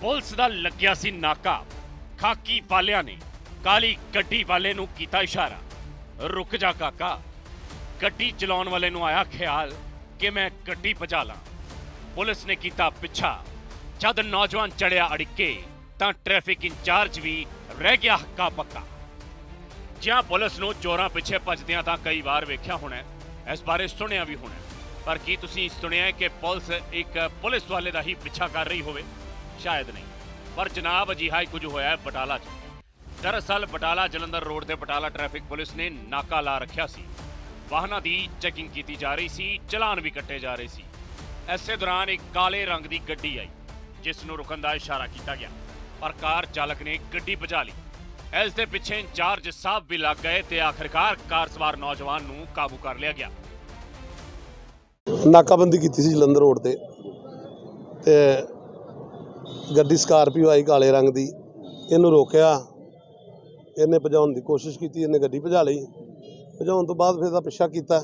Police ਦਾ ਲੱਗਿਆ ਸੀ ਨਾਕਾ। ਖਾਕੀ ਵਾਲਿਆਂ ਨੇ ਕਾਲੀ ਗੱਡੀ ਵਾਲੇ ਨੂੰ ਕੀਤਾ ਇਸ਼ਾਰਾ। ਰੁਕ ਜਾ ਕਾਕਾ। ਗੱਡੀ ਚਲਾਉਣ ਵਾਲੇ ਨੂੰ ਆਇਆ ਖਿਆਲ ਕਿ ਮੈਂ ਗੱਡੀ ਭਜਾ ਲਾਂ। ਪੁਲਿਸ ਨੇ ਕੀਤਾ ਪਿੱਛਾ। ਜਦ ਨੌਜਵਾਨ ਚੜਿਆ ਅੜਿੱਕੇ, ਤਾਂ ਟ੍ਰੈਫਿਕ ਇੰਚਾਰਜ ਵੀ ਰਹਿ ਗਿਆ ਹੱਕਾ ਪੱਕਾ। ਜਿਹਾਂ ਪੁਲਿਸ ਨੂੰ ਚੋਰਾਂ ਪਿੱਛੇ ਭੱਜਦਿਆਂ ਤਾਂ ਕਈ ਵਾਰ ਵੇਖਿਆ ਹੋਣਾ ਇਸ ਬਾਰੇ ਸੁਣਿਆ ਵੀ ਹੋਣਾ ਪਰ ਕੀ ਤੁਸੀਂ ਸੁਣਿਆ ਕਿ ਪੁਲਿਸ ਇੱਕ ਪੁਲਿਸ ਵਾਲੇ ਦਾ ਹੀ ਪਿੱਛਾ ਕਰ ਰਹੀ ਹੋਵੇ? ਸ਼ਾਇਦ ਨਹੀਂ। ਪਰ ਜਨਾਬ, ਅਜਿਹਾ ਹੀ ਕੁਝ ਹੋਇਆ ਹੈ ਬਟਾਲਾ 'ਚ। ਦਰਅਸਲ ਬਟਾਲਾ ਜਲੰਧਰ ਰੋਡ ਤੇ ਬਟਾਲਾ ਟ੍ਰੈਫਿਕ ਪੁਲਿਸ ਨੇ ਨਾਕਾ ਲਾ ਰੱਖਿਆ ਸੀ। ਵਾਹਨਾਂ ਦੀ ਚੈਕਿੰਗ ਕੀਤੀ ਜਾ ਰਹੀ ਸੀ, ਚਲਾਨ ਵੀ ਕੱਟੇ ਜਾ ਰਹੇ ਸੀ। ਐਸੇ ਦੌਰਾਨ ਇੱਕ ਕਾਲੇ ਰੰਗ ਦੀ ਗੱਡੀ ਆਈ, ਜਿਸ ਨੂੰ ਰੁਕਣ ਦਾ ਇਸ਼ਾਰਾ ਕੀਤਾ ਗਿਆ। ਪਰ ਕਾਰ ਚਾਲਕ ਨੇ ਗੱਡੀ ਭਜਾ ਲਈ। ਇਸ ਦੇ ਪਿੱਛੇ ਇੰਚਾਰਜ ਸਾਹਿਬ ਵੀ ਲੱਗ ਗਏ ਤੇ ਆਖਰਕਾਰ ਕਾਰ ਸਵਾਰ ਨੌਜਵਾਨ ਨੂੰ ਕਾਬੂ ਕਰ ਲਿਆ ਗਿਆ। ਨਾਕਾਬੰਦੀ ਕੀਤੀ ਸੀ ਜਲੰਧਰ ਰੋਡ ਤੇ। ਤੇ ਗੱਡੀ ਸਕਾਰਪੀਓ ਆਈ ਕਾਲੇ ਰੰਗ ਦੀ, ਇਹਨੂੰ ਰੋਕਿਆ। ਇਹਨੇ ਭਜਾਉਣ ਦੀ ਕੋਸ਼ਿਸ਼ ਕੀਤੀ, ਇਹਨੇ ਗੱਡੀ ਭਜਾ ਲਈ। ਭਜਾਉਣ ਤੋਂ ਬਾਅਦ ਫਿਰ ਦਾ ਪਿੱਛਾ ਕੀਤਾ।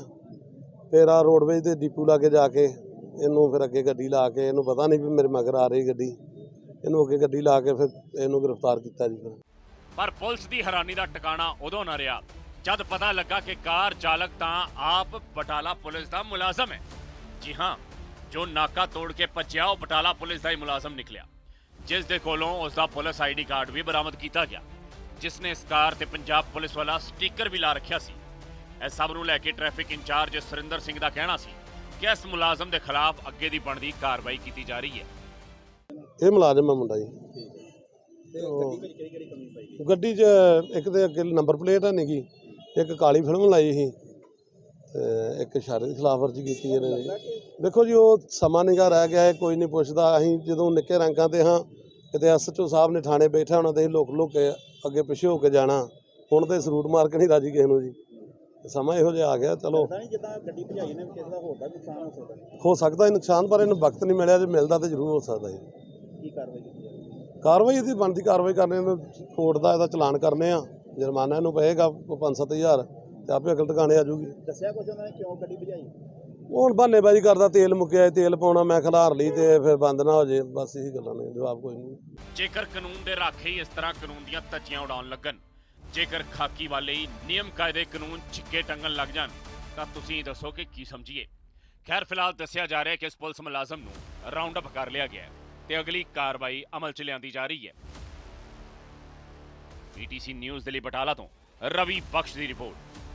ਫਿਰ ਆ ਰੋਡਵੇਜ ਦੇ ਡਿਪੂ ਲਾ ਕੇ ਜਾ ਕੇ ਇਹਨੂੰ ਫਿਰ ਅੱਗੇ ਗੱਡੀ ਲਾ ਕੇ, ਇਹਨੂੰ ਪਤਾ ਨਹੀਂ ਵੀ ਮੇਰੇ ਮਗਰ ਆ ਰਹੀ ਗੱਡੀ। ਇਹਨੂੰ ਅੱਗੇ ਗੱਡੀ ਲਾ ਕੇ ਫਿਰ ਇਹਨੂੰ ਗ੍ਰਿਫਤਾਰ ਕੀਤਾ ਜੀ ਫਿਰ। ਪਰ ਪੁਲਿਸ ਦੀ ਹੈਰਾਨੀ ਦਾ ਟਿਕਾਣਾ ਉਦੋਂ ਨਾ ਰਿਹਾ। ਜਦ ਪਤਾ ਲੱਗਾ ਕਿ ਕਾਰ ਚਾਲਕ ਤਾਂ ਆਪ ਬਟਾਲਾ ਪੁਲਿਸ ਦਾ ਮੁਲਾਜ਼ਮ ਹੈ। ਜੀ ਹਾਂ, ਜੋ ਨਾਕਾ ਤੋੜ ਕੇ ਭੱਜਿਆ, ਉਹ ਬਟਾਲਾ ਪੁਲਿਸ ਦਾ ਹੀ ਮੁਲਾਜ਼ਮ ਨਿਕਲਿਆ। ਜਿਸ ਦੇ ਕੋਲੋਂ ਉਸ ਦਾ ਪੁਲਿਸ ਆਈਡੀ ਕਾਰਡ ਵੀ ਬਰਾਮਦ ਕੀਤਾ ਗਿਆ ਜਿਸ ਨੇ ਇਸ ਕਾਰ ਤੇ ਪੰਜਾਬ ਪੁਲਿਸ ਵਾਲਾ ਸਟicker ਵੀ ਲਾ ਰੱਖਿਆ ਸੀ। ਇਸ ਸਭ ਨੂੰ ਲੈ ਕੇ ਟ੍ਰੈਫਿਕ ਇੰਚਾਰਜ ਸੁਰਿੰਦਰ ਸਿੰਘ ਦਾ ਕਹਿਣਾ ਸੀ ਕਿ ਇਸ ਮੁਲਾਜ਼ਮ ਦੇ ਖਿਲਾਫ ਅੱਗੇ ਦੀ ਬਣਦੀ ਕਾਰਵਾਈ ਕੀਤੀ ਜਾ ਰਹੀ ਹੈ। ਇਹ ਮੁਲਾਜ਼ਮ ਹੈ ਮੁੰਡਾ ਜੀ। ਗੱਡੀ 'ਚ ਇੱਕ ਤੇ ਅੱਗੇ ਨੰਬਰ ਪਲੇਟ ਹੈ ਨੀਗੀ, ਇੱਕ ਕਾਲੀ ਫਿਲਮ ਲਾਈ ਸੀ ਤੇ ਇੱਕ ਇਸ਼ਾਰੇ ਦੀ ਖਿਲਾਫਵਰਜੀ ਕੀਤੀ ਇਹਨੇ। ਜੀ ਦੇਖੋ ਜੀ, ਉਹ ਸਮਾਂ ਨਿਗਾ ਰਹਿ ਗਿਆ ਹੈ, ਕੋਈ ਨਹੀਂ ਪੁੱਛਦਾ। ਅਸੀਂ ਜਦੋਂ ਨਿੱਕੇ ਰੰਗਾਂ ਤੇ ਹਾਂ ਕਿਤੇ ਐਸਐਚਓ ਸਾਹਿਬ ਨੇ ਥਾਣੇ ਬੈਠਾ ਤੇ ਅਸੀਂ ਲੁਕ ਲੁਕ ਕੇ ਅੱਗੇ ਪਿੱਛੇ ਹੋ ਕੇ ਜਾਣਾ ਹੁਣ ਤੇ ਸਰੂਟ ਮਾਰ ਕੇ ਨਹੀਂ ਰਾਜੀ ਕਿਸੇ ਨੂੰ ਜੀ। ਸਮਾਂ ਇਹੋ ਜਿਹਾ ਆ ਗਿਆ ਚਲੋ। ਪਤਾ ਨਹੀਂ ਜਿੱਦਾਂ ਗੱਡੀ ਭਜਾਈ ਨੇ ਕਿਸੇ ਦਾ ਹੋਰ ਦਾ ਨੁਕਸਾਨ ਹੋ ਸਕਦਾ। ਹੋ ਸਕਦਾ ਹੈ ਨੁਕਸਾਨ ਪਰ ਇਹਨੂੰ ਵਕਤ ਨਹੀਂ ਮਿਲਿਆ ਜੇ ਮਿਲਦਾ ਤੇ ਜ਼ਰੂਰ ਹੋ ਸਕਦਾ ਜੀ। ਕੀ ਕਾਰਵਾਈ ਕੀਤੀ ਜਾਵੇ? ਕਾਰਵਾਈ ਇਹਦੀ ਬਣਦੀ ਕਾਰਵਾਈ ਕਰਨੇ ਨੂੰ ਕੋਰਟ ਦਾ ਇਹਦਾ ਚਲਾਨ ਕਰਨੇ ਆ। ਜੁਰਮਾਨਾ ਇਹਨੂੰ ਪਏਗਾ 5-7000 ਤੇ ਆਪੇ ਅਕਲ ਟਿਕਾਣੇ ਆ ਜੂਗੀ ਦੱਸਿਆ ਕੁਝ ਉਹਨਾਂ ਨੇ ਕਿਉਂ ਗੱਡੀ ਭਜਾਈ? ਹੁਣ ਬਹਾਨੇਬਾਜ਼ੀ ਕਰਦਾ, ਤੇਲ ਮੁੱਕਿਆ ਤੇਲ ਪਾਉਣਾ, ਮੈਂ ਖਿਲਾਰ ਲਈ ਤੇ ਫਿਰ ਬੰਦ ਨਾ ਹੋ ਜੇ, ਬਸ ਇਹੀ ਗੱਲਾਂ ਨੇ, ਜਵਾਬ ਕੋਈ ਨਹੀਂ। ਜੇਕਰ ਕਾਨੂੰਨ ਦੇ ਰਾਖੇ ਹੀ ਇਸ ਤਰ੍ਹਾਂ ਕਾਨੂੰਨ ਦੀਆਂ ਧੱਜੀਆਂ ਉਡਾਉਣ ਲੱਗਣ, ਜੇਕਰ ਖਾਕੀ ਵਾਲੇ ਹੀ ਨਿਯਮ ਕਾਇਦੇ ਕਾਨੂੰਨ ਛਿੱਕੇ ਟੰਗਣ ਲੱਗ ਜਾਣ, ਤਾਂ ਤੁਸੀਂ ਦੱਸੋ ਕਿ ਕੀ ਸਮਝੀਏ। ਖੈਰ, ਫਿਲਹਾਲ ਦੱਸਿਆ ਜਾ ਰਿਹਾ ਹੈ ਕਿ ਇਸ ਪੁਲਿਸ ਮੁਲਾਜ਼ਮ ਨੂੰ ਰਾਉਂਡ ਅਪ ਕਰ ਲਿਆ ਗਿਆ ਹੈ ਤੇ ਅਗਲੀ ਕਾਰਵਾਈ ਅਮਲ 'ਚ ਲਿਆਂਦੀ ਜਾ ਰਹੀ ਹੈ। ਪੀਟੀਸੀ ਨਿਊਜ਼ ਦੇ ਲਈ ਬਟਾਲਾ ਤੋਂ ਰਵੀ ਬਖਸ਼ ਦੀ ਰਿਪੋਰਟ।